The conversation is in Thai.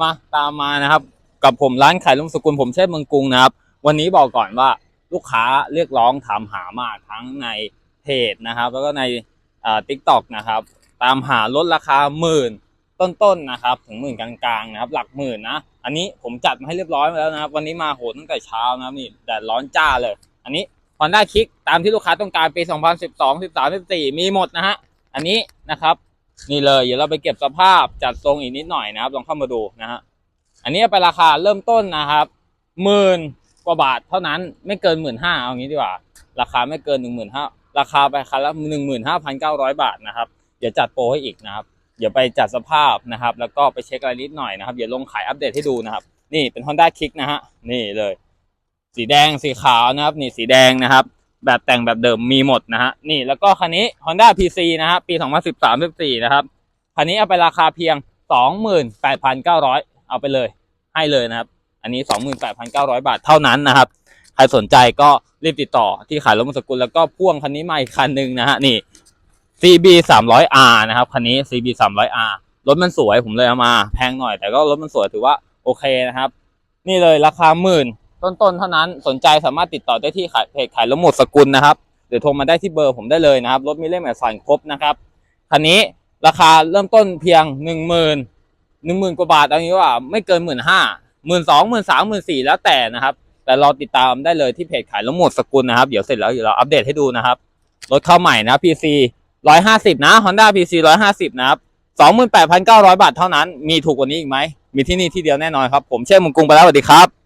มาตามมานะครับ กับผมร้านขายลุงสกุลผมเชษเมืองกรุงนะครับ วันนี้บอกก่อนว่าลูกค้าเรียกร้องถามหามากทั้งในเพจนะครับ แล้วก็ในทิกตอกนะครับ ตามหาลดราคาหมื่นต้นๆนะครับ ถึงหมื่นกลางๆนะครับ หลักหมื่นนะอันนี้ผมจัดมาให้เรียบร้อยมาแล้วนะครับ วันนี้มาโหดตั้งแต่เช้านะครับนี่แดดร้อนจ้าเลย อันนี้ Honda Kick ตามที่ลูกค้าต้องการปี 2012 13 14 มีหมดนะฮะอันนี้นะครับ นี่เลยเดี๋ยวเราไปเก็บสภาพจัดทรงอีกนิดหน่อยนะครับลองเข้ามาดูนะฮะอันนี้ไปราคาเริ่มต้นนะครับหมื่นกว่าบาทเท่านั้นไม่เกินหมื่นห้าเอางี้ดีกว่า ราคาไม่เกินหนึ่งหมื่นห้าราคาไปคันละหนึ่งหมื่นห้าพันเก้าร้อยบาทนะครับเดี๋ยวจัดโปรให้อีกนะครับเดี๋ยวไปจัดสภาพนะครับ แล้วก็ไปเช็คอะไรนิดหน่อยนะครับเดี๋ยวลงขายอัปเดตให้ดูนะครับ นี่เป็น Honda Kick นะฮะนี่เลย สีแดงสีขาวนะครับ นี่สีแดงนะครับ แบบแต่งแบบเดิมมีหมดนะฮะนี่แล้วก็คันนี้ Honda PC นะฮะปี 2013 14 นะครับ คันนี้เอาไปราคาเพียง 28,900 เอาไปเลย ให้เลยนะครับ อันนี้ 28,900 บาทเท่านั้นนะครับ ใครสนใจก็รีบติดต่อที่ขายรถมอสกุลแล้วก็พ่วงคันนี้มาอีกคันหนึ่งนะฮะนี่ CB 300R นะครับคันนี้ CB 300R รถมันสวยผมเลยเอามา แพงหน่อยแต่ก็รถมันสวยถือว่าโอเคนะครับ นี่เลยราคาหมื่น ต้นๆเท่านั้นสนใจสามารถติดต่อได้ที่ขายเพจขายรถหมดสกุลนะครับหรือโทรมาได้ที่เบอร์ผมได้เลยนะครับรถมีเล่มเอกสารครบนะครับคันนี้ราคาเริ่มต้นเพียงหนึ่งหมื่นหนึ่งหมื่นกว่าบาทเอางี้ว่าไม่เกินหมื่นห้าหมื่นสองหมื่นสามหมื่นสี่แล้วแต่นะครับแต่รอติดตามได้เลยที่เพจขายรถหมดสกุลนะครับเดี๋ยวเสร็จแล้วเดี๋ยวเราอัปเดตให้ดูนะครับรถเข้าใหม่นะ PC ร้อยห้าสิบนะ Honda PC ร้อยห้าสิบนะครับสองหมื่นแปดพันเก้าร้อยบาทเท่านั้น มีถูกกว่านี้อีกไหม มีที่นี่ที่เดียวแน่นอนครับ ผมเช่มงกรุงไปแล้วสวัสดีครับ